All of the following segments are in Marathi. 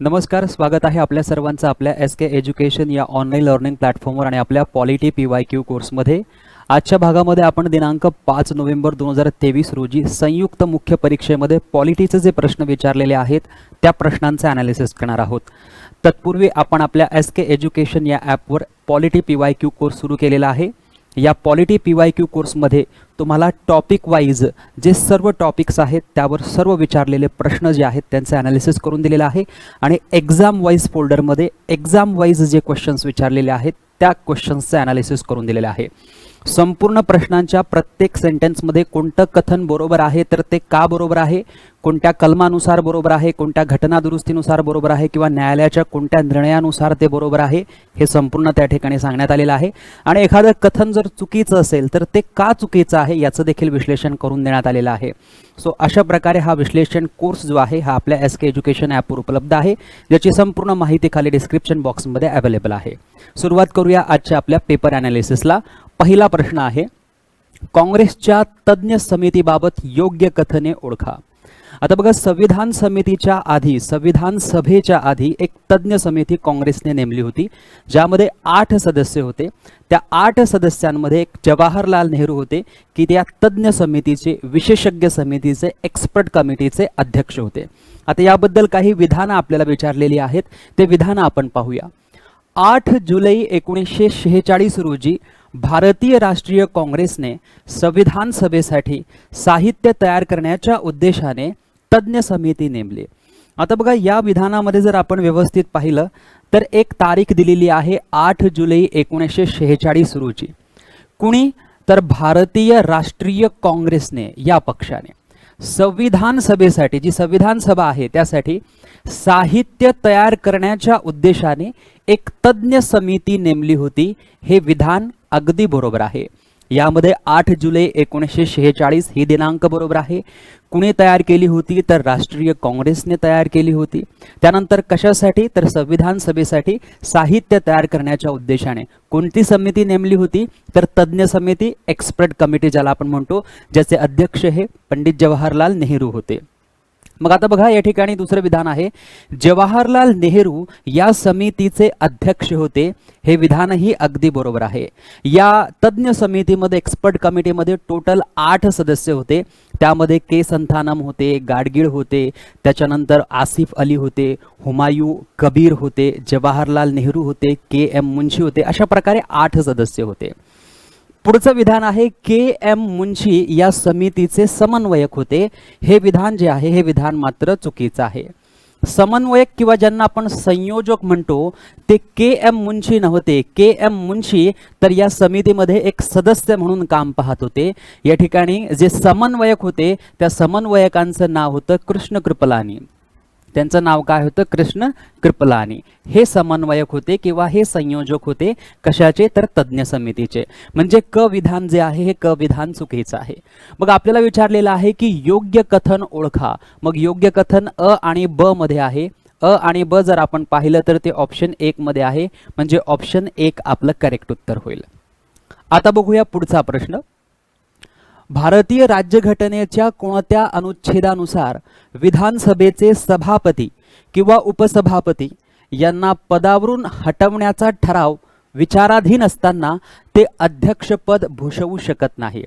नमस्कार स्वागत आहे आपल्या सर्वांचं आपल्या एस के एज्युकेशन या ऑनलाईन लर्निंग प्लॅटफॉर्मवर आणि आपल्या पॉलिटी पी वाय क्यू कोर्समध्ये आजच्या भागामध्ये आपण दिनांक पाच नोव्हेंबर दोन हजार तेवीस रोजी संयुक्त मुख्य परीक्षेमध्ये पॉलिटीचे जे प्रश्न विचारलेले आहेत त्या प्रश्नांचे ॲनालिसिस करणार आहोत. तत्पूर्वी आपण आपल्या एस के एज्युकेशन या ॲपवर polity P Y Q course सुरू केलेला आहे. या पॉलिटी पी वाय क्यू कोर्समध्ये तुम्हाला टॉपिक वाईज जे सर्व टॉपिक्स आहेत त्यावर सर्व विचारलेले प्रश्न जे आहेत त्यांचे ॲनालिसिस करून दिलेलं आहे. आणि एक्झाम वाईज फोल्डरमध्ये एक्झाम वाईज जे क्वेश्चन्स विचारलेले आहेत त्या क्वेश्चन्सचं ॲनालिसिस करून दिलेलं आहे. संपूर्ण प्रश्नांच्या प्रत्येक सेंटेन्समध्ये कोणतं कथन बरोबर आहे तर ते का बरोबर आहे कोणत्या कलमानुसार बरोबर आहे कोणत्या घटना दुरुस्तीनुसार बरोबर आहे किंवा न्यायालयाच्या कोणत्या निर्णयानुसार ते बरोबर आहे हे संपूर्ण त्या ठिकाणी सांगण्यात आलेलं आहे. आणि एखादं कथन जर चुकीचं असेल तर ते का चुकीचं आहे याचं देखील विश्लेषण करून देण्यात आलेलं आहे. सो अशा प्रकारे हा विश्लेषण कोर्स जो आहे हा आपल्या एस के एज्युकेशन ॲपवर उपलब्ध आहे ज्याची संपूर्ण माहिती खाली डिस्क्रिप्शन बॉक्समध्ये अवेलेबल आहे. सुरुवात करूया आजच्या आपल्या पेपर ॲनालिसिसला. पहिला प्रश्न आहे काँग्रेसच्या तज्ज्ञ समितीबाबत योग्य कथने ओळखा. आता बघा संविधान समितीच्या आधी संविधान सभेच्या आधी एक तज्ज्ञ समिती काँग्रेसने नेमली होती ज्यामध्ये आठ सदस्य होते. त्या आठ सदस्यांमध्ये एक जवाहरलाल नेहरू होते की त्या तज्ज्ञ समितीचे विशेषज्ञ समितीचे एक्सपर्ट कमिटीचे अध्यक्ष होते. आता याबद्दल काही विधानं आपल्याला विचारलेली आहेत ते विधानं आपण पाहूया. आठ जुलै एकोणीसशे शेहेचाळीस रोजी भारतीय राष्ट्रीय काँग्रेसने संविधान सभेसाठी साहित्य तयार करण्याच्या उद्देशाने तज्ज्ञ समिती नेमली. आता बघा या विधानामध्ये जर आपण व्यवस्थित पाहिलं तर एक तारीख दिलेली आहे आठ जुलै एकोणीसशे शेहेचाळीस रोजी. कुणी? तर भारतीय राष्ट्रीय काँग्रेसने या पक्षाने. संविधान सभेसाठी जी संविधान सभा आहे त्यासाठी साहित्य तयार करण्याच्या उद्देशाने एक तज्ज्ञ समिती नेमली होती. हे विधान अगदी बरोबर आहे. यामध्ये आठ जुलै एकोणीसशे शेहेचाळीस ही दिनांक बरोबर आहे. कुणी तयार केली होती तर राष्ट्रीय काँग्रेसने तयार केली होती. त्यानंतर कशासाठी? तर संविधान सभेसाठी साहित्य तयार करण्याच्या उद्देशाने. कोणती समिती नेमली होती? तर तज्ज्ञ समिती एक्सपर्ट कमिटी ज्याला आपण म्हणतो ज्याचे अध्यक्ष हे पंडित जवाहरलाल नेहरू होते. मग आता बघा या ठिकाणी दुसरं विधान आहे. जवाहरलाल नेहरू या समितीचे अध्यक्ष होते. हे विधानही अगदी बरोबर आहे. या तज्ज्ञ समितीमध्ये एक्सपर्ट कमिटीमध्ये टोटल आठ सदस्य होते. त्यामध्ये के संथानम होते गाडगीळ होते त्याच्यानंतर आसिफ अली होते हुमायू कबीर होते जवाहरलाल नेहरू होते के एम मुंशी होते अशा प्रकारे आठ सदस्य होते. पुढचं विधान आहे के एम मुंशी या समितीचे समन्वयक होते. हे विधान जे आहे हे विधान मात्र चुकीचं आहे. समन्वयक किंवा ज्यांना आपण संयोजक म्हणतो ते के एम मुंशी नव्हते. के एम मुंशी तर या समितीमध्ये एक सदस्य म्हणून काम पाहत होते. या ठिकाणी जे समन्वयक होते त्या समन्वयकांचं नाव होतं कृष्ण कृपलानी. त्यांचं नाव काय होतं? कृष्ण कृपलानी. हे समन्वयक होते किंवा हे संयोजक होते? कशाचे? तर तज्ज्ञ समितीचे. म्हणजे क विधान जे आहे हे क विधान चुकीचं आहे. मग आपल्याला विचारलेलं आहे की योग्य कथन ओळखा. मग योग्य कथन अ आणि ब मध्ये आहे. अ आणि ब जर आपण पाहिलं तर ते ऑप्शन एक मध्ये आहे. म्हणजे ऑप्शन एक आपलं करेक्ट उत्तर होईल. आता बघूया पुढचा प्रश्न. भारतीय राज्यघटनेच्या कोणत्या अनुच्छेदानुसार विधानसभेचे सभापती किंवा उपसभापती यांना पदावरून हटवण्याचा ठराव विचाराधीन असताना ते अध्यक्षपद भूषवू शकत नाही?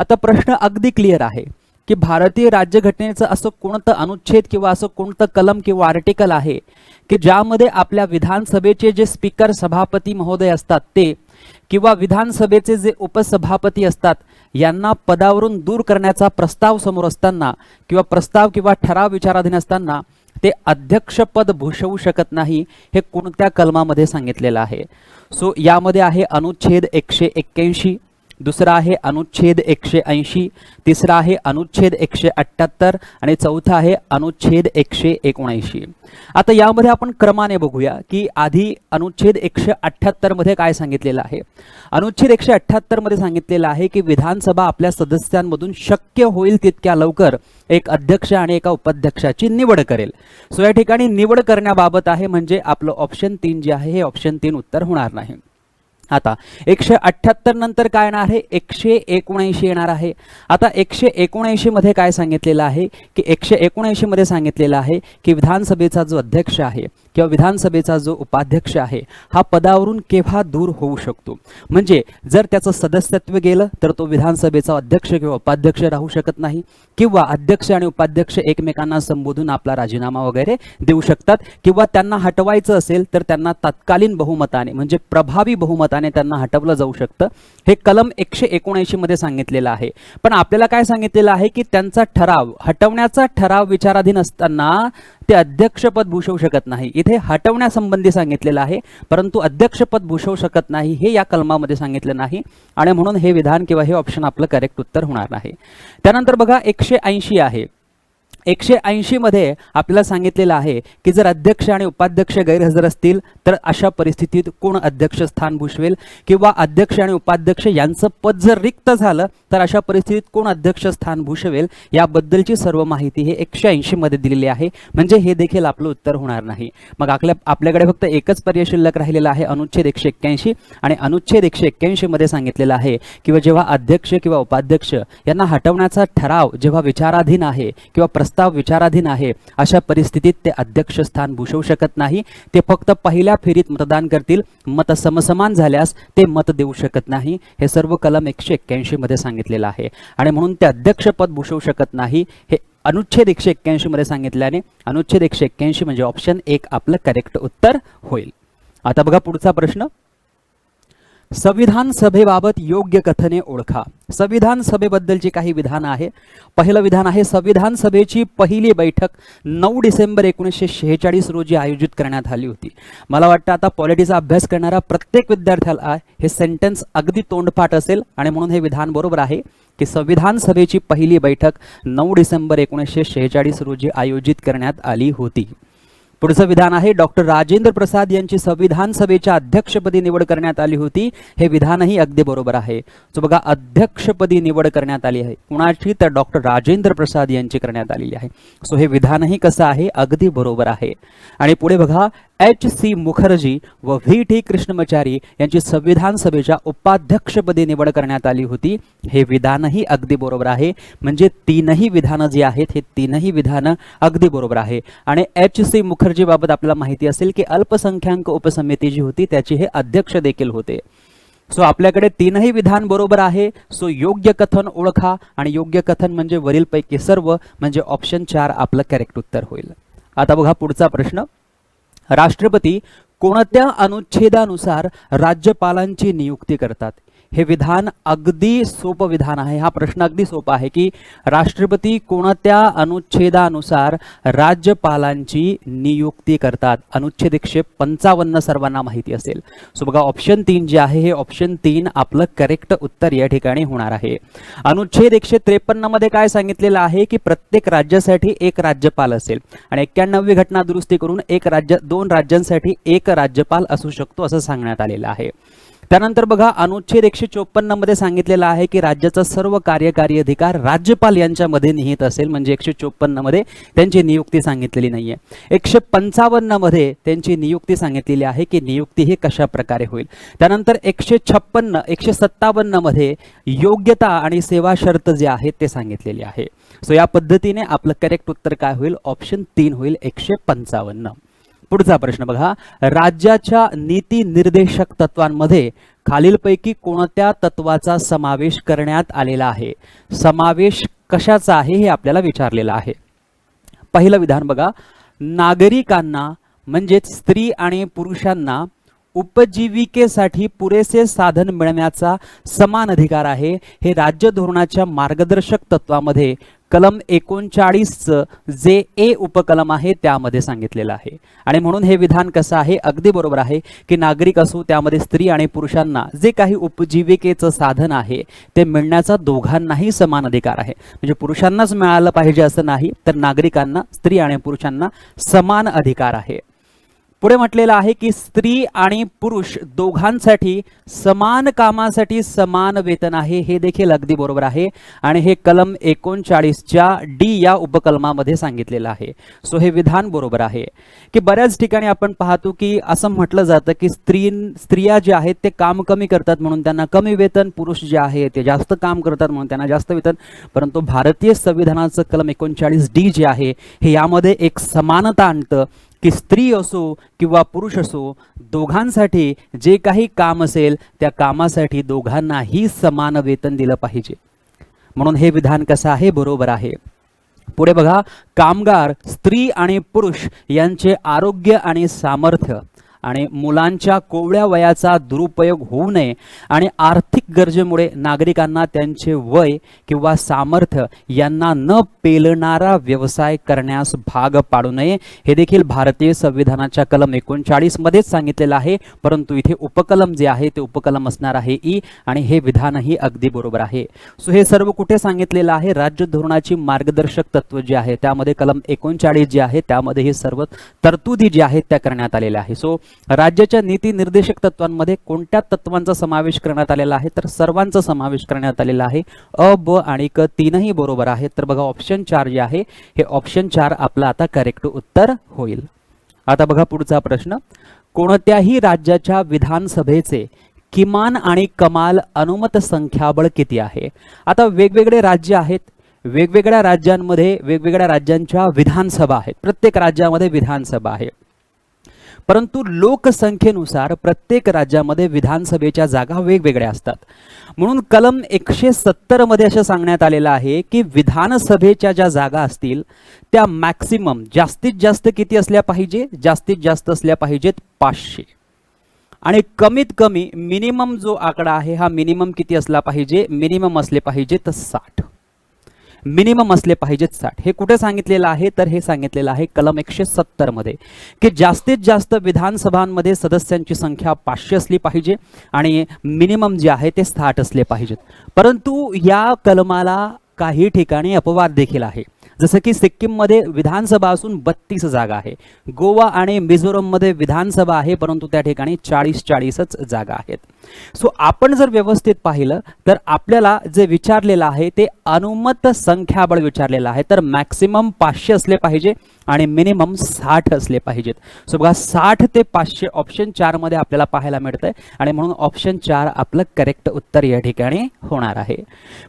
आता प्रश्न अगदी क्लिअर आहे की भारतीय राज्यघटनेचं असं कोणतं अनुच्छेद किंवा असं कोणतं कलम किंवा आर्टिकल आहे की ज्यामध्ये आपल्या विधानसभेचे जे स्पीकर सभापती महोदय असतात ते किंवा विधानसभेचे जे उपसभापती असतात यांना पदावरून दूर करण्याचा प्रस्ताव समोर असताना किंवा प्रस्ताव किंवा ठराव विचाराधीन असताना ते अध्यक्षपद भूषवू शकत नाही हे कोणत्या कलमामध्ये सांगितलेलं आहे? सो यामध्ये आहे अनुच्छेद एकशे एक्क्याऐंशी दुसरा आहे अनुच्छेद एकशे ऐंशी तिसरा आहे अनुच्छेद एकशे अठ्ठ्याहत्तर आणि चौथा आहे अनुच्छेद एकशे एकोणऐंशी. आता यामध्ये आपण क्रमाने बघूया की आधी अनुच्छेद एकशे अठ्ठ्याहत्तरमध्ये काय सांगितलेलं आहे. अनुच्छेद एकशे अठ्ठ्याहत्तरमध्ये सांगितलेलं आहे की विधानसभा आपल्या सदस्यांमधून शक्य होईल तितक्या लवकर एक अध्यक्ष आणि एका उपाध्यक्षाची निवड करेल. सो या ठिकाणी निवड करण्याबाबत आहे म्हणजे आपलं ऑप्शन तीन जे आहे हे ऑप्शन तीन उत्तर होणार नाही. आता एकशे अठ्ठ्याहत्तर नंतर काय येणार आहे? एकशे एकोणऐंशी येणार आहे. आता एकशे एकोणऐंशी मध्ये काय सांगितलेलं आहे? की एकशे एकोणऐंशी मध्ये सांगितलेलं आहे की विधानसभेचा जो अध्यक्ष आहे किंवा विधानसभेचा जो उपाध्यक्ष आहे हा पदावरून केव्हा दूर होऊ शकतो? म्हणजे जर त्याचं सदस्यत्व गेलं तर तो विधानसभेचा अध्यक्ष किंवा उपाध्यक्ष राहू शकत नाही किंवा अध्यक्ष आणि उपाध्यक्ष एकमेकांना संबोधून आपला राजीनामा वगैरे देऊ शकतात किंवा त्यांना हटवायचं असेल तर त्यांना तत्कालीन बहुमताने म्हणजे प्रभावी बहुमताने त्यांना हटवलं जाऊ शकतं. हे कलम एकशे एकोणऐंशी मध्ये सांगितलेलं आहे. पण आपल्याला काय सांगितलेलं आहे की त्यांचा ठराव हटवण्याचा ठराव विचाराधीन असताना ते अध्यक्षपद भूषवू शकत नाही. इथे हटवण्यासंबंधी सांगितलेलं आहे परंतु अध्यक्षपद भूषवू शकत नाही हे या कलमामध्ये सांगितलं नाही. आणि म्हणून हे विधान किंवा हे ऑप्शन आपलं करेक्ट उत्तर होणार नाही. त्यानंतर बघा एकशे ऐंशी आहे. एकशे ऐंशीमध्ये आपल्याला सांगितलेलं आहे की जर अध्यक्ष आणि उपाध्यक्ष गैरहजर असतील तर अशा परिस्थितीत कोण अध्यक्ष स्थान भूषवेल? किंवा अध्यक्ष आणि उपाध्यक्ष यांचं पद जर रिक्त झालं तर अशा परिस्थितीत कोण अध्यक्ष स्थान भूषवेल? याबद्दलची सर्व माहिती हे एकशे ऐंशीमध्ये दिलेली आहे. म्हणजे हे देखील आपलं उत्तर होणार नाही. मग आपल्या आपल्याकडे फक्त एकच पर्याय शिल्लक राहिलेला आहे अनुच्छेद एकशे एक्क्याऐंशी. आणि अनुच्छेद एकशे एक्क्याऐंशीमध्ये सांगितलेलं आहे किंवा जेव्हा अध्यक्ष किंवा उपाध्यक्ष यांना हटवण्याचा ठराव जेव्हा विचाराधीन आहे किंवा प्रस्ताव विचाराधीन आहे. अशा परिस्थितीत ते अध्यक्ष स्थान भूषवू शकत नाही. ते फक्त पहिल्या फेरीत मतदान करतील. मत समसमान झाल्यास ते मत देऊ शकत नाही. हे सर्व कलम एकशे एक्क्याऐंशी मध्ये सांगितलेलं आहे. आणि म्हणून ते अध्यक्षपद भूषवू शकत नाही. हे अनुच्छेद एकशे एक्क्याऐंशी मध्ये सांगितल्याने अनुच्छेद एकशे एक्क्याऐंशी म्हणजे ऑप्शन एक आपलं करेक्ट उत्तर होईल. आता बघा पुढचा प्रश्न. संविधान सभेबाबत योग्य कथने ओळखा. संविधान सभेबद्दलची काही विधान आहे. पहिलं विधान आहे संविधान सभेची पहिली बैठक नऊ डिसेंबर एकोणीसशे शेहेचाळीस रोजी आयोजित करण्यात आली होती. मला वाटतं आता पॉलिटीचा अभ्यास करणारा प्रत्येक विद्यार्थ्याला हे सेंटेन्स अगदी तोंडपाठ असेल आणि म्हणून हे विधान बरोबर आहे की संविधान सभेची पहिली बैठक नऊ डिसेंबर एकोणीसशे शेहेचाळीस रोजी आयोजित करण्यात आली होती. पुढचं विधान आहे. डॉक्टर राजेंद्र प्रसाद यांची संविधान सभेच्या अध्यक्षपदी निवड करण्यात आली होती. हे विधानही अगदी बरोबर आहे. सो बघा अध्यक्षपदी निवड करण्यात आली आहे. कुणाची? तर डॉक्टर राजेंद्र प्रसाद यांची करण्यात आलेली आहे. सो हे विधानही कसं आहे? अगदी बरोबर आहे. आणि पुढे बघा एच सी मुखर्जी व व्ही टी कृष्णमचारी यांची संविधान सभेच्या उपाध्यक्षपदी निवड करण्यात आली होती. हे विधानही अगदी बरोबर आहे. म्हणजे तीनही विधानं जी आहेत हे तीनही विधानं अगदी बरोबर आहे. आणि एच सी मुखर्जीबाबत आपल्याला माहिती असेल की अल्पसंख्याक उपसमिती जी होती त्याचे हे अध्यक्ष देखील होते. सो आपल्याकडे तीनही विधान बरोबर आहे. सो योग्य कथन ओळखा आणि योग्य कथन म्हणजे वरीलपैकी सर्व म्हणजे ऑप्शन चार आपलं करेक्ट उत्तर होईल. आता बघा पुढचा प्रश्न. राष्ट्रपती कोणत्या अनुच्छेदानुसार राज्यपालांची नियुक्ती करतात? हे विधान अगदी सोपं विधान आहे. हा प्रश्न अगदी सोपा आहे की राष्ट्रपती कोणत्या अनुच्छेदानुसार राज्यपालांची नियुक्ती करतात? अनुच्छेद एकशे पंचावन्न सर्वांना माहिती असेल. सो बघा ऑप्शन तीन जे आहे हे ऑप्शन तीन आपलं करेक्ट उत्तर या ठिकाणी होणार आहे. अनुच्छेद एकशे त्रेपन्नमध्ये काय सांगितलेलं आहे की प्रत्येक राज्यासाठी एक राज्यपाल असेल आणि एक्क्याण्णवी घटना दुरुस्ती करून एक राज्य दोन राज्यांसाठी एक राज्यपाल असू शकतो असं सांगण्यात आलेलं आहे. त्यानंतर बघा अनुच्छेद एकशे चोपन्नमध्ये सांगितलेलं आहे की राज्याचा सर्व कार्यकारी अधिकार राज्यपाल यांच्यामध्ये निहित असेल. म्हणजे एकशे चोपन्नमध्ये त्यांची नियुक्ती सांगितलेली नाहीये. एकशे पंचावन्नमध्ये त्यांची नियुक्ती सांगितलेली आहे की नियुक्ती ही कशा प्रकारे होईल. त्यानंतर एकशे छप्पन्न एकशे सत्तावन्नमध्ये योग्यता आणि सेवा शर्त जे आहेत ते सांगितलेले आहे. सो या पद्धतीने आपलं करेक्ट उत्तर काय होईल? ऑप्शन तीन होईल एकशे पंचावन्न. पुढचा प्रश्न बघा. राज्याच्या नीती निर्देशक तत्वांमध्ये खालीलपैकी कोणत्या तत्वाचा समावेश करण्यात आलेला आहे? समावेश कशाचा आहे हे आपल्याला विचारलेलं आहे. पहिलं विधान बघा. नागरिकांना म्हणजेच स्त्री आणि पुरुषांना उपजीविकेसाठी पुरेसे साधन मिळण्याचा समान अधिकार आहे. हे राज्य धोरणाच्या मार्गदर्शक तत्वामध्ये कलम एकोणचाळीसचं जे ए उपकलम आहे त्यामध्ये सांगितलेलं आहे. आणि म्हणून हे विधान कसं आहे अगदी बरोबर आहे की नागरिक असो त्यामध्ये स्त्री आणि पुरुषांना जे काही उपजीविकेचं साधन आहे ते मिळण्याचा दोघांनाही समान अधिकार आहे. म्हणजे पुरुषांनाच मिळालं पाहिजे असं नाही तर नागरिकांना स्त्री आणि पुरुषांना समान अधिकार आहे. पुढे म्हटलेलं आहे की स्त्री आणि पुरुष दोघांसाठी समान कामासाठी समान वेतन आहे हे देखील अगदी बरोबर आहे. आणि हे कलम एकोणचाळीसच्या डी या उपकलमामध्ये सांगितलेलं आहे. सो हे विधान बरोबर आहे. की बऱ्याच ठिकाणी आपण पाहतो की असं म्हटलं जातं की स्त्री स्त्रिया जे आहेत ते काम कमी करतात म्हणून त्यांना कमी वेतन पुरुष जे आहे ते जास्त काम करतात म्हणून त्यांना जास्त वेतन. परंतु भारतीय संविधानाचं कलम एकोणचाळीस डी जे आहे हे यामध्ये एक समानता आणतं. की स्त्री असो किंवा पुरुष असो दोघांसाठी जे काही काम असेल त्या कामासाठी दोघांनाही समान वेतन दिलं पाहिजे. म्हणून हे विधान कसं आहे? बरोबर आहे. पुढे बघा कामगार स्त्री आणि पुरुष यांचे आरोग्य आणि सामर्थ्य. आणि मुलांच्या कोवळ्या वयाचा दुरुपयोग होऊ नये आणि आर्थिक गरजेमुळे नागरिकांना त्यांचे वय किंवा सामर्थ्य यांना न पेलणारा व्यवसाय करण्यास भाग पाडू नये. हे देखील भारतीय संविधानाच्या कलम एकोणचाळीसमध्येच सांगितलेलं आहे. परंतु इथे उपकलम जे आहे ते उपकलम असणार आहे ई आणि हे विधानही अगदी बरोबर आहे. सो हे सर्व कुठे सांगितलेलं आहे? राज्य धोरणाची मार्गदर्शक तत्व जी आहे त्यामध्ये कलम एकोणचाळीस जे आहे त्यामध्ये हे सर्व तरतुदी जी आहेत त्या करण्यात आलेल्या आहे सो राज्याच्या नीती निर्देशक तत्वांमध्ये कोणत्या तत्वांचा समावेश करण्यात आलेला आहे? तर सर्वांचा समावेश करण्यात आलेला आहे. अ ब आणि क तीनही बरोबर आहेत. तर बघा ऑप्शन चार जे आहे हे ऑप्शन चार आपलं आता करेक्ट उत्तर होईल. आता बघा पुढचा प्रश्न. कोणत्याही राज्याच्या विधानसभेचे किमान आणि कमाल अनुमत संख्याबळ किती आहे? आता वेगवेगळे राज्य आहेत. वेगवेगळ्या राज्यांमध्ये वेगवेगळ्या राज्यांच्या विधानसभा आहेत. प्रत्येक राज्यामध्ये विधानसभा आहे. परंतु लोकसंख्येनुसार प्रत्येक राज्यामध्ये विधानसभेच्या जागा वेगवेगळ्या असतात. म्हणून कलम एकशे सत्तरमध्ये असं सांगण्यात आलेलं आहे की विधानसभेच्या ज्या जागा असतील त्या मॅक्सिमम जास्तीत जास्त किती असल्या पाहिजे? जास्तीत जास्त असल्या पाहिजेत पाचशे. आणि कमीत कमी मिनिमम जो आकडा आहे हा मिनिमम किती असला पाहिजे? मिनिमम असले पाहिजेत साठ. मिनिमम असले पाहिजेत साठ. हे कुठे सांगितलेलं आहे? तर हे सांगितलेलं आहे कलम एकशे सत्तरमध्ये की जास्तीत जास्त विधानसभांमध्ये सदस्यांची संख्या पाचशे असली पाहिजे आणि मिनिमम जे आहे ते साठ असले पाहिजेत. परंतु या कलमाला काही ठिकाणी अपवाद देखील आहे. जसं की सिक्कीममध्ये विधानसभा असून बत्तीस जागा आहे. गोवा आणि मिझोरममध्ये विधानसभा आहे परंतु त्या ठिकाणी चाळीस चाळीसच जागा आहेत. सो आपण जर व्यवस्थित पाहिलं तर आपल्याला जे विचारलेलं आहे ते अनुमत संख्याबळ विचारलेलं आहे. तर मॅक्सिमम पाचशे असले पाहिजे. आणि मिनिमम साठ असले पाहिजेत. सो बघा साठ ते पाचशे ऑप्शन चारमध्ये आपल्याला पाहायला मिळतंय. आणि म्हणून ऑप्शन चार आपलं करेक्ट उत्तर या ठिकाणी होणार आहे.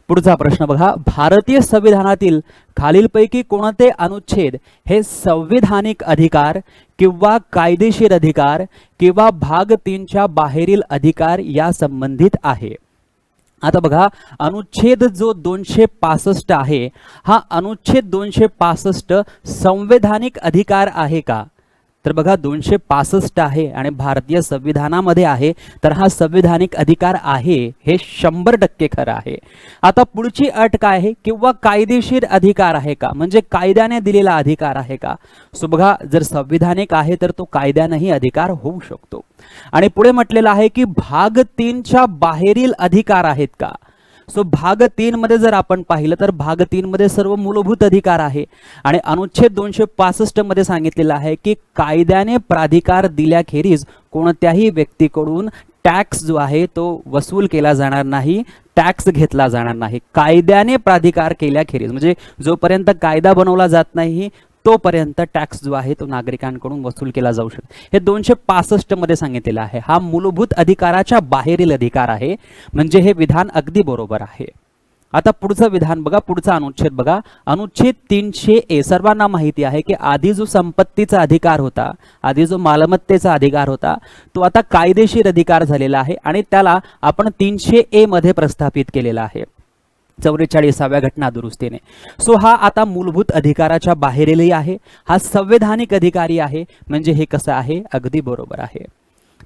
पुढचा प्रश्न बघा भारतीय संविधानातील खालीलपैकी कोणते अनुच्छेद हे संविधानिक अधिकार किंवा कायदेशीर अधिकार किंवा भाग तीनच्या बाहेरील अधिकार या संबंधित आहे? आता बघा अनुच्छेद जो दोनशे पासष्ट आहे हा अनुच्छेद दोनशे पासष्ट संवैधानिक अधिकार आहे का? तर बघा दोनशे पासष्ट आहे आणि भारतीय संविधानामध्ये आहे तर हा संविधानिक अधिकार आहे हे शंभर टक्के खरं आहे. आता पुढची अट काय आहे? किंवा कायदेशीर अधिकार आहे का? म्हणजे कायद्याने दिलेला अधिकार आहे का? सो बघा जर संविधानिक आहे तर तो कायद्यानेही अधिकार होऊ शकतो. आणि पुढे म्हटलेलं आहे की भाग तीनच्या बाहेरील अधिकार आहेत का? सो भाग तीन मध्ये जर आपण पाहिलं तर भाग तीन मध्ये सर्व मूलभूत अधिकार आहे. आणि अनुच्छेद दोनशे पासष्टमध्ये सांगितलेलं आहे की कायद्याने प्राधिकार दिल्याखेरीज कोणत्याही व्यक्तीकडून टॅक्स जो आहे तो वसूल केला जाणार नाही टॅक्स घेतला जाणार नाही. कायद्याने प्राधिकार केल्याखेरीज म्हणजे जोपर्यंत कायदा बनवला जात नाही तोपर्यंत टॅक्स जो आहे तो नागरिकांकडून वसूल केला जाऊ शकतो. हे दोनशे पासष्टमध्ये सांगितलेलं आहे. हा मूलभूत अधिकाराच्या बाहेरील अधिकार आहे. म्हणजे हे विधान अगदी बरोबर आहे. आता पुढचं विधान बघा पुढचा अनुच्छेद बघा. अनुच्छेद तीनशे ए सर्वांना माहिती आहे की आधी जो संपत्तीचा अधिकार होता आधी जो मालमत्तेचा अधिकार होता तो आता कायदेशीर अधिकार झालेला आहे आणि त्याला आपण तीनशे ए मध्ये प्रस्थापित केलेला आहे. चौवेचाळीसाव्या घटना दुरुस्तीने. सो हा आता मूलभूत अधिकाराच्या बाहेरीलही आहे. हा संवैधानिक अधिकारी आहे. म्हणजे हे कसं आहे? अगदी बरोबर आहे.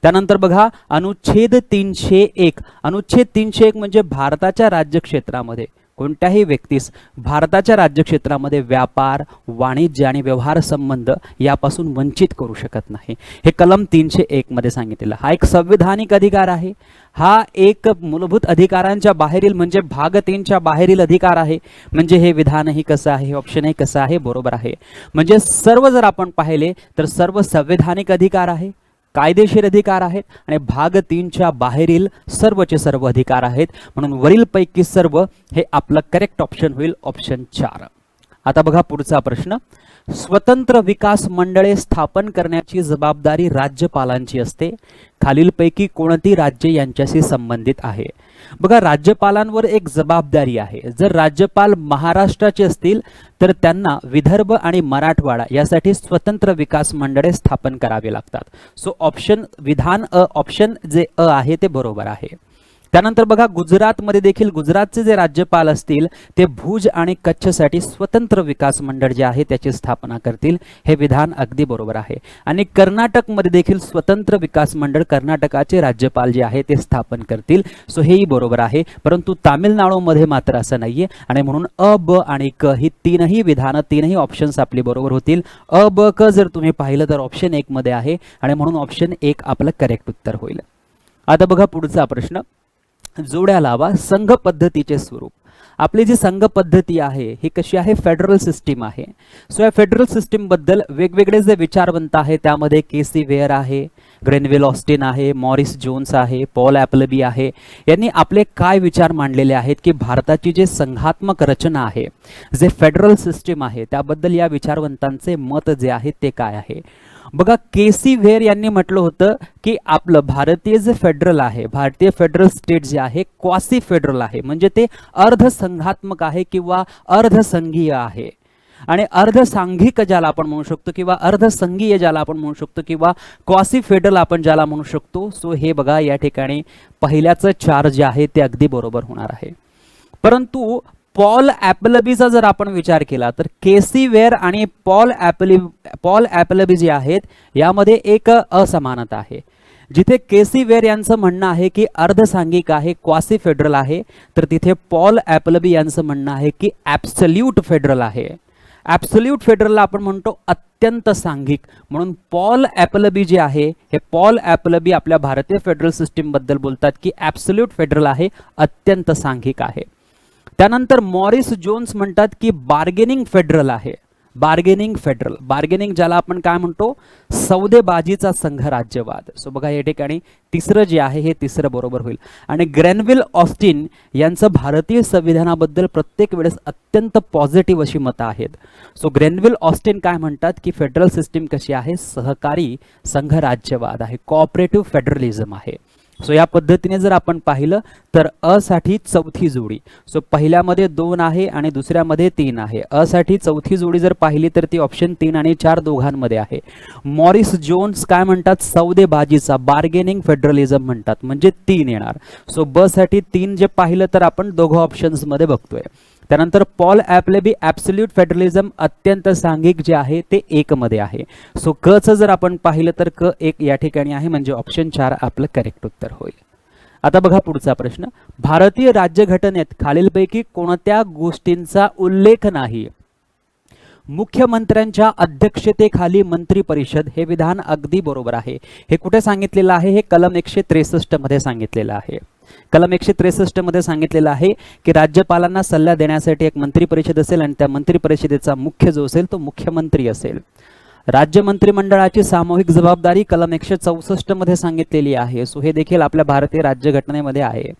त्यानंतर बघा अनुच्छेद तीनशे एक. अनुच्छेद तीनशे एक म्हणजे भारताच्या राज्यक्षेत्रामध्ये. कोणत्याही व्यक्तीस भारताच्या राज्यक्षेत्रामध्ये व्यापार वाणिज्य आणि व्यवहार संबंध यापासून वंचित करू शकत नाही. हे कलम तीनशे एकमध्ये सांगितलेलं. हा एक संविधानिक अधिकार आहे. हा एक मूलभूत अधिकारांच्या बाहेरील म्हणजे भाग तीनच्या बाहेरील अधिकार आहे. म्हणजे हे विधानही कसं आहे ऑप्शनही कसं आहे बरोबर आहे. म्हणजे सर्व जर आपण पाहिले तर सर्व संवैधानिक अधिकार आहे. कायदेशीर अधिकार आहेत आणि भाग तीनच्या बाहेरील सर्वचे सर्व अधिकार आहेत. म्हणून वरीलपैकी सर्व हे आपलं करेक्ट ऑप्शन होईल. ऑप्शन चार. आता बघा पुढचा प्रश्न. स्वतंत्र विकास मंडळे स्थापन करण्याची जबाबदारी राज्यपालांची असते. खालीलपैकी कोणती राज्ये यांच्याशी संबंधित आहे? बघा राज्यपालांवर एक जबाबदारी आहे. जर राज्यपाल महाराष्ट्राचे असतील तर त्यांना विदर्भ आणि मराठवाडा यासाठी स्वतंत्र विकास मंडळे स्थापन करावे लागतात. सो ऑप्शन विधान अ ऑप्शन जे अ आहे ते बरोबर आहे. त्यानंतर बघा गुजरातमध्ये देखील गुजरातचे जे राज्यपाल असतील ते भुज आणि कच्छसाठी स्वतंत्र विकास मंडळ जे आहे त्याची स्थापना करतील. हे विधान अगदी बरोबर आहे. आणि कर्नाटकमध्ये देखील स्वतंत्र विकास मंडळ कर्नाटकाचे राज्यपाल जे आहे ते स्थापन करतील. सो हेही बरोबर आहे. परंतु तामिळनाडूमध्ये मात्र असं नाहीये. आणि म्हणून अ ब आणि क ही तीनही विधानं तीनही ऑप्शन्स आपली बरोबर होतील. अ ब क जर तुम्ही पाहिलं तर ऑप्शन एक मध्ये आहे. आणि म्हणून ऑप्शन एक आपलं करेक्ट उत्तर होईल. आता बघा पुढचा प्रश्न. जोड्या लावा संघ पद्धतीचे स्वरूप. आपली जी संघ पद्धती आहे ही कशी आहे? फेडरल सिस्टीम आहे. सो या फेडरल सिस्टीमबद्दल वेगवेगळे जे विचारवंत आहे त्यामध्ये के सी वेअर आहे ग्रेनवेल ऑस्टिन आहे मॉरिस जोन्स आहे पॉल ॲपलबी आहे. यांनी आपले काय विचार मांडलेले आहेत की भारताची जे संघात्मक रचना आहे जे फेडरल सिस्टीम आहे त्याबद्दल या विचारवंतांचे मत जे आहे ते काय आहे? बघा के सी व्हेर यांनी म्हटलं होतं की आपलं भारतीय जे फेडरल आहे भारतीय फेडरल स्टेट जे आहे क्वासी फेडरल आहे. म्हणजे ते अर्धसंघात्मक आहे किंवा अर्धसंघीय आहे. आणि अर्धसांघिक ज्याला आपण म्हणू शकतो किंवा अर्धसंघीय ज्याला आपण म्हणू शकतो किंवा क्वासी फेडरल आपण ज्याला म्हणू शकतो सो हे बघा या ठिकाणी पहिल्याचं चार जे आहे ते अगदी बरोबर होणार आहे. परंतु पॉल ॲपलबीचा जर आपण विचार केला तर केसी वेअर आणि पॉल ॲपली पॉल ॲपलबी जे आहेत यामध्ये एक असमानता आहे. जिथे केसी वेअर यांचं म्हणणं आहे की अर्धसांघिक आहे क्वासी फेडरल आहे तर तिथे पॉल ॲपलबी यांचं म्हणणं आहे की ॲप्सल्यूट फेडरल आहे. ॲप्सल्यूट फेडरलला आपण म्हणतो अत्यंत सांघिक. म्हणून पॉल ॲपलबी जे आहे हे पॉल ॲपलबी आपल्या भारतीय फेडरल सिस्टीमबद्दल बोलतात की ॲप्सल्यूट फेडरल आहे अत्यंत सांघिक आहे. त्यानंतर मॉरिस जोन्स म्हणतात की बार्गेनिंग फेडरल आहे. Bargaining federal. बार्गेनिंग ज्याला आपण काय म्हणतो? सौदेबाजीचा संघ राज्यवाद सो बघा या ठिकाणी तिसरं जे आहे हे तिसरं बरोबर होईल. आणि ग्रॅनविल ऑस्टिन यांचं भारतीय संविधानाबद्दल प्रत्येक वेळेस अत्यंत पॉझिटिव्ह अशी मतं आहेत. सो ग्रॅनविल ऑस्टिन काय म्हणतात की फेडरल सिस्टीम कशी आहे? सहकारी संघ राज्यवाद आहे. कॉपरेटिव्ह फेडरलिझम आहे. सो या पद्धतीने जर आपण पाहिलं तर अ साठी चौथी जोडी. सो पहिल्यामध्ये दोन आहे आणि दुसऱ्यामध्ये तीन आहे. अ साठी चौथी जोडी जर पाहिली तर ती ऑप्शन तीन आणि चार दोघांमध्ये आहे. मॉरिस जोन्स काय म्हणतात? सौदेबाजीचा बार्गेनिंग फेडरलिझम म्हणतात. म्हणजे तीन येणार. सो ब साठी तीन जे पाहिलं तर आपण दोघं ऑप्शन्समध्ये बघतोय. त्यानंतर पॉल ॲपलेबी ॲब्सल्यूट फेडरलिझम अत्यंत सांघिक जे आहे ते एकमध्ये आहे. सो क चं जर आपण पाहिलं तर क एक या ठिकाणी आहे म्हणजे ऑप्शन चार आपलं करेक्ट उत्तर होईल. आता बघा पुढचा प्रश्न. भारतीय राज्यघटनेत खालीलपैकी कोणत्या गोष्टींचा उल्लेख नाही? मुख्यमंत्र्यांच्या अध्यक्षतेखाली मंत्री परिषद हे विधान अगदी बरोबर आहे. हे कुठे सांगितलेलं आहे? हे कलम एकशे त्रेसष्टमध्ये सांगितलेलं आहे. कलम एकशे त्रेसष्टमध्ये सांगितलेलं आहे की राज्यपालांना सल्ला देण्यासाठी एक मंत्री परिषद असेल आणि त्या मंत्री परिषदेचा मुख्य जो असेल तो मुख्यमंत्री असेल. राज्य मंत्रिमंडळाची सामूहिक जबाबदारी कलम एकशे चौसष्टमध्ये सांगितलेली आहे. सो हे देखील आपल्या भारतीय राज्यघटनेमध्ये आहे.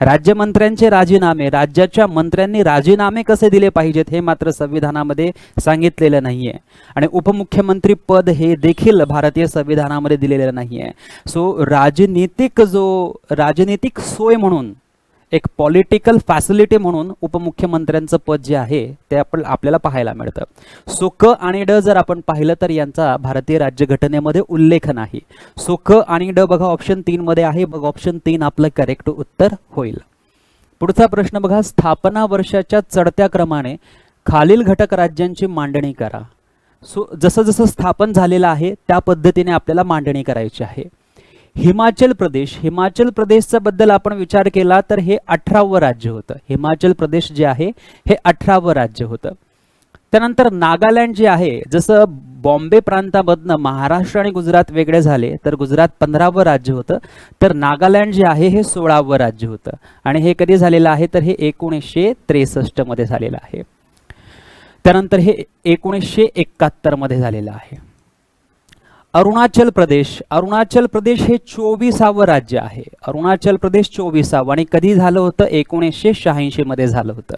राज्यमंत्र्यांचे राजीनामे राज्याच्या मंत्र्यांनी राजीनामे कसे दिले पाहिजेत हे मात्र संविधानामध्ये सांगितलेलं नाहीये. आणि उपमुख्यमंत्री पद हे देखील भारतीय संविधानामध्ये दिलेलं नाहीये. सो राजनीतिक जो राजनीतिक सोय म्हणून एक पॉलिटिकल फॅसिलिटी म्हणून उपमुख्यमंत्र्यांचं पद जे आहे ते आपण आपल्याला पाहायला मिळतं. सो क आणि ड जर आपण पाहिलं तर यांचा भारतीय राज्यघटनेमध्ये उल्लेख नाही. सो क आणि ड बघा ऑप्शन तीन मध्ये आहे. बघा ऑप्शन तीन आपलं करेक्ट उत्तर होईल. पुढचा प्रश्न बघा स्थापना वर्षाच्या चढत्या क्रमाने खालील घटक राज्यांची मांडणी करा. सो जसं जसं स्थापन झालेलं आहे त्या पद्धतीने आपल्याला मांडणी करायची आहे. हिमाचल प्रदेश. हिमाचल प्रदेशचा बद्दल आपण विचार केला तर हे अठरावं राज्य होतं. हिमाचल प्रदेश जे आहे हे अठरावं राज्य होतं. त्यानंतर नागालँड जे आहे जसं बॉम्बे प्रांतामधनं महाराष्ट्र आणि गुजरात वेगळे झाले तर गुजरात पंधरावं राज्य होतं. तर नागालँड जे आहे हे सोळावं राज्य होतं. आणि हे कधी झालेलं आहे? तर हे एकोणीसशे त्रेसष्टमध्ये झालेलं आहे. त्यानंतर हे एकोणीसशे एकाहत्तरमध्ये झालेलं आहे. अरुणाचल प्रदेश. अरुणाचल प्रदेश हे चोवीसावं राज्य आहे. अरुणाचल प्रदेश चोवीसावं आणि कधी झालं होतं? एकोणीसशे शहाऐंशी मध्ये झालं होतं.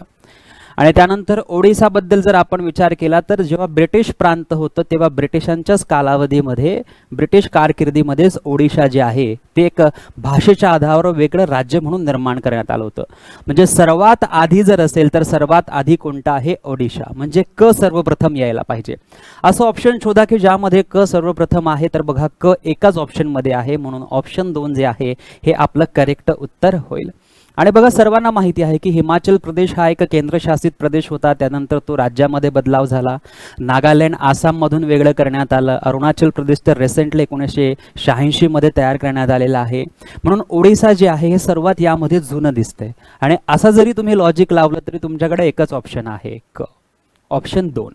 आणि त्यानंतर ओडिसाबद्दल जर आपण विचार केला तर जेव्हा ब्रिटिश प्रांत होतं तेव्हा ब्रिटिशांच्याच कालावधीमध्ये ब्रिटिश कारकिर्दीमध्येच ओडिशा जे आहे ते एक भाषेच्या आधारावर वेगळं राज्य म्हणून निर्माण करण्यात आलं होतं. म्हणजे सर्वात आधी जर असेल तर सर्वात आधी कोणता आहे? ओडिशा. म्हणजे क सर्वप्रथम यायला पाहिजे. असं ऑप्शन शोधा की ज्यामध्ये क सर्वप्रथम आहे तर बघा क एकाच ऑप्शनमध्ये आहे म्हणून ऑप्शन दोन जे आहे हे आपलं करेक्ट उत्तर होईल. आणि बघा सर्वांना माहिती आहे की हिमाचल प्रदेश हा एक केंद्रशासित प्रदेश होता. त्यानंतर तो राज्यामध्ये बदलाव झाला. नागालँड आसाममधून वेगळं करण्यात आलं. अरुणाचल प्रदेश तर रिसेंटली एकोणीसशे शहाऐंशीमध्ये तयार करण्यात आलेला आहे. म्हणून ओडिसा जे आहे हे सर्वात यामध्ये जुनं दिसतंय. आणि असं जरी तुम्ही लॉजिक लावलं तरी तुमच्याकडे एकच ऑप्शन आहे. क. ऑप्शन दोन.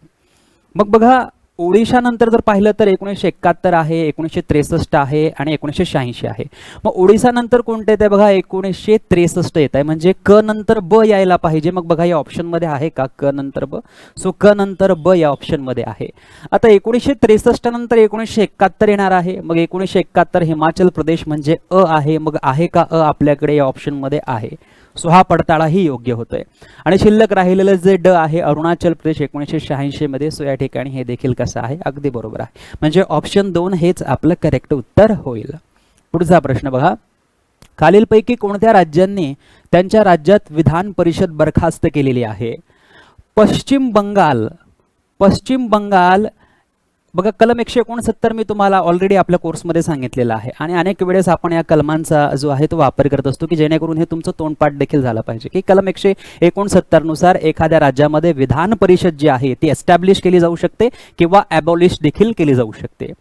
मग बघा ओडिशानंतर जर पाहिलं तर एकोणीसशे एकाहत्तर आहे एकोणीसशे त्रेसष्ट आहे आणि एकोणीसशे शहाऐंशी आहे. मग ओडिसानंतर कोणते येते बघा एकोणीसशे त्रेसष्ट येत आहे. म्हणजे क नंतर ब यायला पाहिजे. मग बघा या ऑप्शनमध्ये आहे का? क नंतर ब. सो क नंतर ब या ऑप्शनमध्ये आहे. आता एकोणीसशे त्रेसष्ट नंतर एकोणीसशे एकाहत्तर येणार आहे. मग एकोणीसशे एकाहत्तर हिमाचल प्रदेश म्हणजे अ आहे. मग आहे का अ आपल्याकडे या ऑप्शनमध्ये आहे? सो हा पडताळाही योग्य होतोय. आणि शिल्लक राहिलेलं जे ड आहे अरुणाचल प्रदेश एकोणीसशे शहाऐंशी मध्ये सो या ठिकाणी हे देखील कसं आहे? अगदी बरोबर आहे. म्हणजे ऑप्शन दोन हेच आपलं करेक्ट उत्तर होईल. पुढचा प्रश्न बघा. खालीलपैकी कोणत्या राज्यांनी त्यांच्या राज्यात विधान परिषद बरखास्त केलेली आहे? पश्चिम बंगाल. पश्चिम बंगाल बघा कलम एकशे एकोणसत्तर मी तुम्हाला ऑलरेडी आपल्या कोर्समध्ये सांगितलेलं आहे. आणि अनेक वेळेस आपण या कलमांचा जो आहे तो वापर करत असतो की जेणेकरून हे तुमचं तोंडपाठ देखील झालं पाहिजे. की कलम एकशे एकोणसत्तरनुसार एखाद्या राज्यामध्ये विधान परिषद जी आहे ती एस्टॅब्लिश केली जाऊ शकते किंवा ॲबॉलिश देखील केली जाऊ शकते.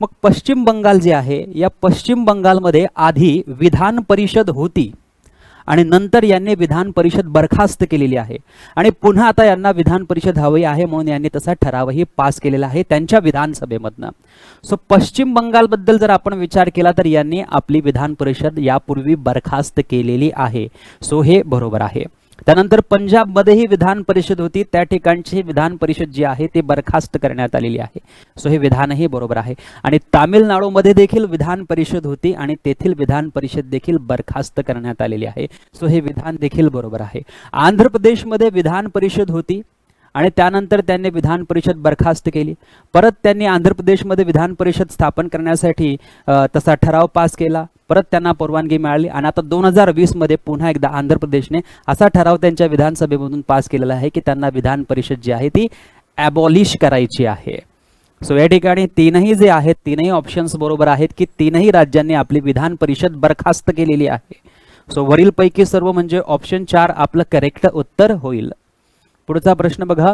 मग पश्चिम बंगाल जे आहे या पश्चिम बंगालमध्ये आधी विधान परिषद होती. आणि नंतर यांनी विधान परिषद बरखास्त केलेली आहे. आणि पुन्हा आता यांना विधान परिषद हवी आहे म्हणून यांनी तसा ठरावही पास केलेला आहे त्यांच्या विधानसभेमधनं. सो पश्चिम बंगालबद्दल जर आपण विचार केला तर यांनी आपली विधान परिषद यापूर्वी बरखास्त केलेली आहे. सो हे बरोबर आहे. त्यानंतर पंजाबमध्येही विधान परिषद होती. त्या ठिकाणची विधान परिषद जी आहे ती बरखास्त करण्यात आलेली आहे. सो हे विधानही बरोबर आहे. आणि तामिळनाडूमध्ये देखील विधान परिषद होती आणि तेथील विधान परिषद देखील बरखास्त करण्यात आलेली आहे. सो हे विधान देखील बरोबर आहे. आंध्र प्रदेशमध्ये विधान परिषद होती आणि त्यानंतर त्यांनी विधान परिषद बरखास्त केली. परत त्यांनी आंध्र प्रदेशमध्ये विधान परिषद स्थापन करण्यासाठी तसा ठराव पास केला. परत त्यांना परवानगी मिळाली. आणि आता दोन हजार वीसमध्ये पुन्हा एकदा आंध्र प्रदेशने असा ठराव त्यांच्या विधानसभेमधून पास केलेला आहे की त्यांना विधान परिषद जी आहे ती ॲबॉलिश करायची आहे. सो या ठिकाणी तीनही जे आहेत तीनही ऑप्शन्स बरोबर आहेत की तीनही राज्यांनी आपली विधान परिषद बरखास्त केलेली आहे. सो वरीलपैकी सर्व म्हणजे ऑप्शन चार आपलं करेक्ट उत्तर होईल. पुढचा प्रश्न बघा.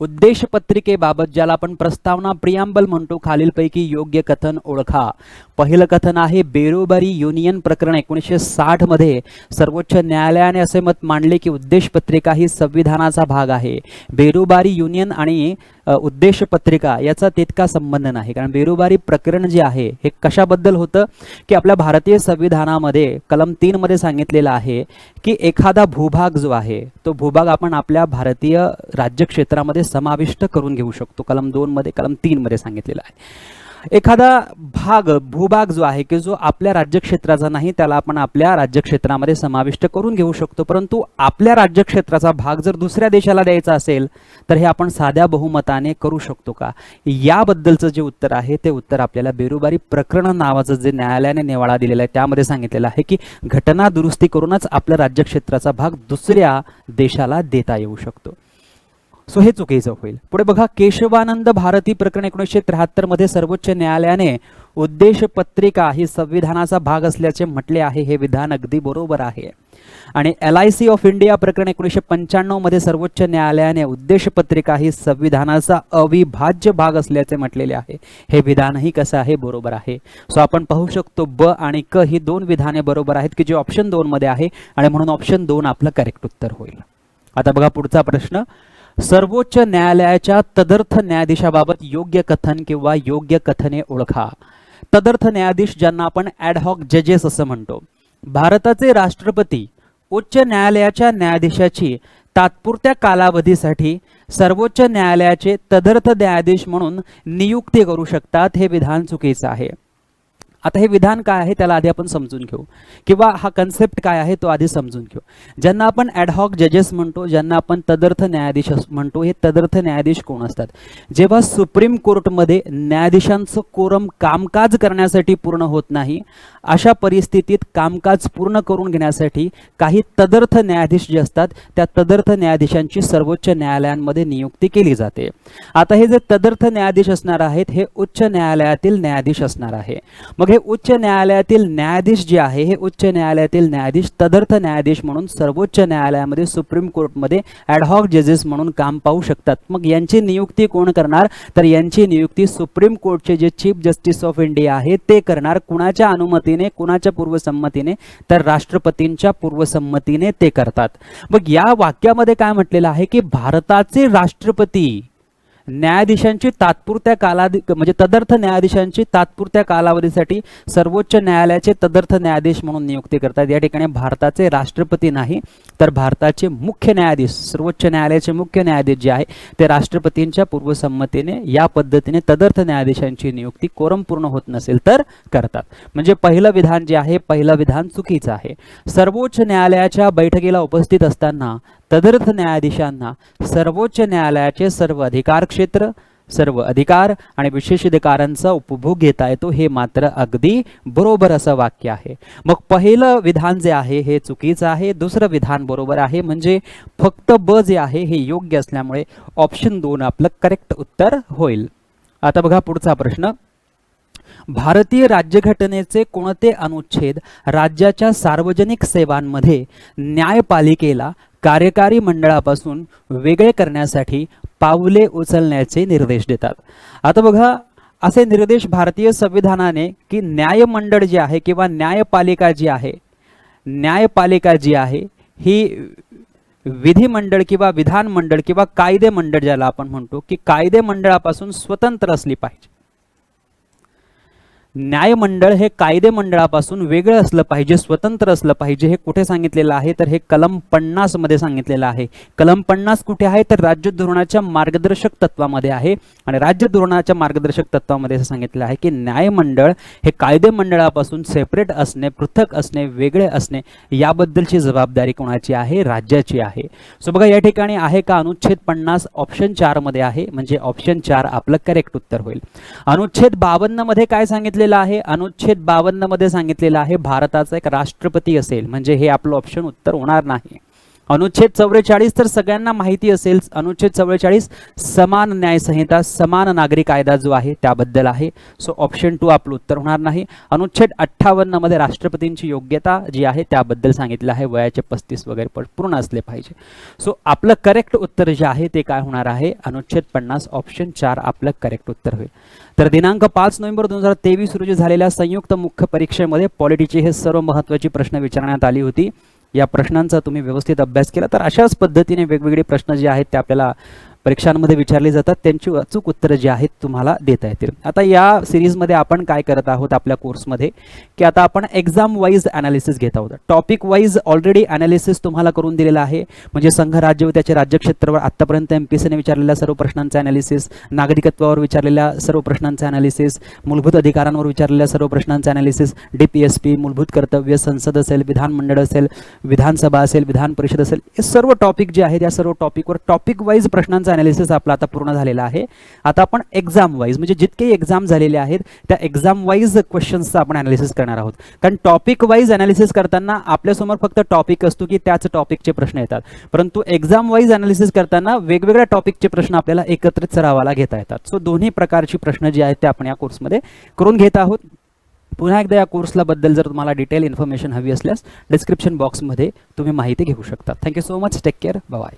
उद्देश पत्रिकेबाबत ज्याला आपण प्रस्तावना प्रियांबल म्हणतो खालीलपैकी योग्य कथन ओळखा. पहिलं कथन आहे बेरोबारी युनियन प्रकरण एकोणीसशे साठमध्ये सर्वोच्च न्यायालयाने असे मत मांडले की उद्देश पत्रिका ही संविधानाचा भाग आहे. बेरोबारी युनियन आणि उद्देश पत्रिका याचा तितका संबंध नाही. कारण बेरोबारी प्रकरण जे आहे हे कशाबद्दल होतं? की आपल्या भारतीय संविधानामध्ये कलम तीनमध्ये सांगितलेलं आहे की एखादा भूभाग जो आहे तो भूभाग आपण आपल्या भारतीय राज्यक्षेत्रामध्ये समाविष्ट करून घेऊ शकतो. कलम दोनमध्ये कलम तीनमध्ये सांगितलेलं आहे. एखादा भाग भूभाग जो आहे की जो आपल्या राज्यक्षेत्राचा नाही त्याला आपण आपल्या राज्यक्षेत्रामध्ये समाविष्ट करून घेऊ शकतो. परंतु आपल्या राज्यक्षेत्राचा भाग जर दुसऱ्या देशाला द्यायचा असेल तर हे आपण साध्या बहुमताने करू शकतो का? याबद्दलचं जे उत्तर आहे ते उत्तर आपल्याला बेरुबारी प्रकरण नावाचं जे न्यायालयाने निवाडा दिलेला आहे त्यामध्ये सांगितलेलं आहे की घटना दुरुस्ती करूनच आपल्या राज्यक्षेत्राचा भाग दुसऱ्या देशाला देता येऊ शकतो. सो हे चुकीचं होईल. पुढे बघा केशवानंद भारती प्रकरण एकोणीसशे त्र्याहत्तरमध्ये सर्वोच्च न्यायालयाने उद्देश पत्रिका ही संविधानाचा भाग असल्याचे म्हटले आहे. हे विधान अगदी बरोबर आहे. आणि L I C of India प्रकरण एकोणीसशे पंच्याण्णवमध्ये सर्वोच्च न्यायालयाने उद्देश पत्रिका ही संविधानाचा अविभाज्य भाग असल्याचे म्हटलेले आहे. हे विधानही कसं आहे? बरोबर आहे. सो आपण पाहू शकतो ब आणि क ही दोन विधाने बरोबर आहेत की जे ऑप्शन दोन मध्ये आहे आणि म्हणून ऑप्शन दोन आपलं करेक्ट उत्तर होईल. आता बघा पुढचा प्रश्न. सर्वोच्च न्यायालयाच्या तदर्थ न्यायाधीशाबाबत योग्य कथन किंवा योग्य कथने ओळखा. तदर्थ न्यायाधीश ज्यांना आपण ॲडहॉक जजेस असं म्हणतो. भारताचे राष्ट्रपती उच्च न्यायालयाच्या न्यायाधीशाची तात्पुरत्या कालावधीसाठी सर्वोच्च न्यायालयाचे तदर्थ न्यायाधीश म्हणून नियुक्ती करू शकतात हे विधान चुकीचं आहे. आता हे विधान काय आहे त्याला आधी आपण समजून घेऊ. किंवा हा कन्सेप्ट काय आहे तो आधी समजून घेऊ. ज्यांना आपण ॲडहॉक जजेस म्हणतो ज्यांना आपण तदर्थ न्यायाधीश अस- म्हणतो हे तदर्थ न्यायाधीश कोण असतात? जेव्हा सुप्रीम कोर्टमध्ये न्यायाधीशांचं कोरम कामकाज करण्यासाठी पूर्ण होत नाही अशा परिस्थितीत कामकाज पूर्ण करून घेण्यासाठी काही तदर्थ न्यायाधीश जे असतात त्या तदर्थ न्यायाधीशांची सर्वोच्च न्यायालयांमध्ये नियुक्ती केली जाते. आता हे जे तदर्थ न्यायाधीश असणार आहेत हे उच्च न्यायालयातील न्यायाधीश असणार आहे. मग हे उच्च न्यायालयातील न्यायाधीश जे आहे हे उच्च न्यायालयातील न्यायाधीश तदर्थ न्यायाधीश म्हणून सर्वोच्च न्यायालयामध्ये सुप्रीम कोर्टमध्ये ॲडहॉक जजेस म्हणून काम पाहू शकतात. मग यांची नियुक्ती कोण करणार? तर यांची नियुक्ती सुप्रीम कोर्टचे जे चीफ जस्टिस ऑफ इंडिया आहे ते करणार कुणाच्या अनुमतीने कुणाच्या पूर्वसंमतीने? तर राष्ट्रपतींच्या पूर्वसंमतीने ते करतात. मग या वाक्यामध्ये काय म्हटलेलं आहे की भारताचे राष्ट्रपती न्यायाधीशांची तात्पुरत्या कालावधी म्हणजे तदर्थ न्यायाधीशांची तात्पुरत्या कालावधीसाठी सर्वोच्च न्यायालयाचे तदर्थ न्यायाधीश म्हणून नियुक्ती करतात. या ठिकाणी भारताचे राष्ट्रपती नाही तर भारताचे मुख्य न्यायाधीश सर्वोच्च न्यायालयाचे मुख्य न्यायाधीश जे आहे ते राष्ट्रपतींच्या पूर्वसंमतीने या पद्धतीने तदर्थ न्यायाधीशांची नियुक्ती कोरम पूर्ण होत नसेल तर करतात. म्हणजे पहिलं विधान जे आहे पहिलं विधान चुकीचं आहे. सर्वोच्च न्यायालयाच्या बैठकीला उपस्थित असताना तदर्थ न्यायाधीशांना सर्वोच्च न्यायालयाचे सर्व अधिकार क्षेत्र सर्व अधिकार आणि विशेष अधिकारांचा उपभोग घेता येतो हे मात्र अगदी बरोबर असं वाक्य आहे. मग पहिलं विधान जे आहे हे चुकीचं आहे. दुसरं विधान बरोबर आहे म्हणजे फक्त ब जे आहे हे योग्य असल्यामुळे ऑप्शन दोन आपलं करेक्ट उत्तर होईल. आता बघा पुढचा प्रश्न. भारतीय राज्यघटनेचे कोणते अनुच्छेद राज्याच्या सार्वजनिक सेवांमध्ये न्यायपालिकेला कार्यकारी मंडळापासून वेगळे करण्यासाठी पावले उचलण्याचे निर्देश देतात. आता बघा असे निर्देश भारतीय संविधानाने की न्यायमंडळ जे आहे किंवा न्यायपालिका जी आहे न्यायपालिका जी आहे ही विधिमंडळ किंवा विधानमंडळ किंवा कायदे मंडळ ज्याला आपण म्हणतो की कायदे मंडळापासून स्वतंत्र असली पाहिजे. न्यायमंडळ हे कायदे मंडळापासून वेगळं असलं पाहिजे स्वतंत्र असलं पाहिजे हे कुठे सांगितलेलं आहे? तर हे कलम पन्नासमध्ये सांगितलेलं आहे. कलम पन्नास कुठे आहे? तर राज्य धोरणाच्या मार्गदर्शक तत्वामध्ये आहे. आणि राज्य धोरणाच्या मार्गदर्शक तत्वामध्ये असं सांगितलं आहे की न्यायमंडळ हे कायदे मंडळापासून सेपरेट असणे पृथक असणे वेगळे असणे याबद्दलची जबाबदारी कोणाची आहे? राज्याची आहे. सो बघा या ठिकाणी आहे का अनुच्छेद पन्नास? ऑप्शन चारमध्ये आहे. म्हणजे ऑप्शन चार आपलं करेक्ट उत्तर होईल. अनुच्छेद बावन्नमध्ये काय सांगितलेलं आहे अनुच्छेद बावन्नमध्ये सांगितलेलं आहे भारताचा एक राष्ट्रपती असेल. म्हणजे हे आपलं ऑप्शन उत्तर होणार नाही. अनुच्छेद चौवेचाळीस तर सगळ्यांना माहिती असेल. अनुच्छेद चौवेचाळीस समान न्याय संहिता समान नागरी कायदा जो आहे त्याबद्दल आहे. सो ऑप्शन टू आपलं उत्तर होणार नाही. अनुच्छेद अठ्ठावन्नमध्ये राष्ट्रपतींची योग्यता जी आहे त्याबद्दल सांगितलं आहे. वयाचे पस्तीस वगैरे पण पूर्ण असले पाहिजे. सो आपलं करेक्ट उत्तर जे आहे ते काय होणार आहे? अनुच्छेद पन्नास ऑप्शन चार आपलं करेक्ट उत्तर होईल. तर दिनांक पाच नोव्हेंबर दोन हजार तेवीस रोजी झालेल्या संयुक्त मुख्य परीक्षेमध्ये पॉलिटीचे हे सर्व महत्त्वाची प्रश्न विचारण्यात आली होती. या प्रश्नांचा तुम्ही व्यवस्थित अभ्यास केला तर अशाच पद्धतीने वेगवेगळे प्रश्न जे आहेत ते आपल्याला परीक्षांमध्ये विचारले जातात त्यांची अचूक उत्तरं जी आहेत तुम्हाला देता येतील. आता या सिरीजमध्ये आपण काय करत आहोत आपल्या कोर्समध्ये की आता आपण एक्झाम वाईज अनालिसिस घेत आहोत. टॉपिक वाईज ऑलरेडी अनालिसिस तुम्हाला करून दिलेलं आहे. म्हणजे संघ राज्य व त्याच्या राज्यक्षेत्रावर आत्तापर्यंत एम पी सीने विचारलेल्या सर्व प्रश्नांचे अनालिसिस नागरिकत्वावर विचारलेल्या सर्व प्रश्नांचे अनालिसिस मूलभूत अधिकारांवर विचारलेल्या सर्व प्रश्नांचे analysis D P S P मूलभूत कर्तव्य संसद असेल विधानमंडळ असेल विधानसभा असेल विधान परिषद असेल हे सर्व टॉपिक जे आहेत या सर्व टॉपिकवर टॉपिक वाईज प्रश्नांचा क्वेश्चनचा अनालिसिस आपला आता पूर्ण झालेला आहे. आता आपण एक्झाम वाईज म्हणजे जितके एक्झाम झालेले आहेत त्या एक्झाम वाईज क्वेश्चन्सचं आपण अनालिसिस करणार आहोत. कारण टॉपिक वाईज अनालिसिस करताना आपल्यासमोर फक्त टॉपिक असतो की त्याच टॉपिकचे प्रश्न येतात. परंतु एक्झाम वाईज अनालिसिस करताना वेगवेगळ्या टॉपिकचे प्रश्न आपल्याला एकत्रित सरावाला घेता येतात. सो दोन्ही प्रकारची प्रश्न जी आहेत ते आपण या कोर्समध्ये करून घेत आहोत. पुन्हा एकदा या कोर्सला बद्दल जर तुम्हाला डिटेल इन्फॉर्मेशन हवी असल्यास डिस्क्रिप्शन बॉक्समध्ये तुम्ही माहिती घेऊ शकता. Thank you so much take care bye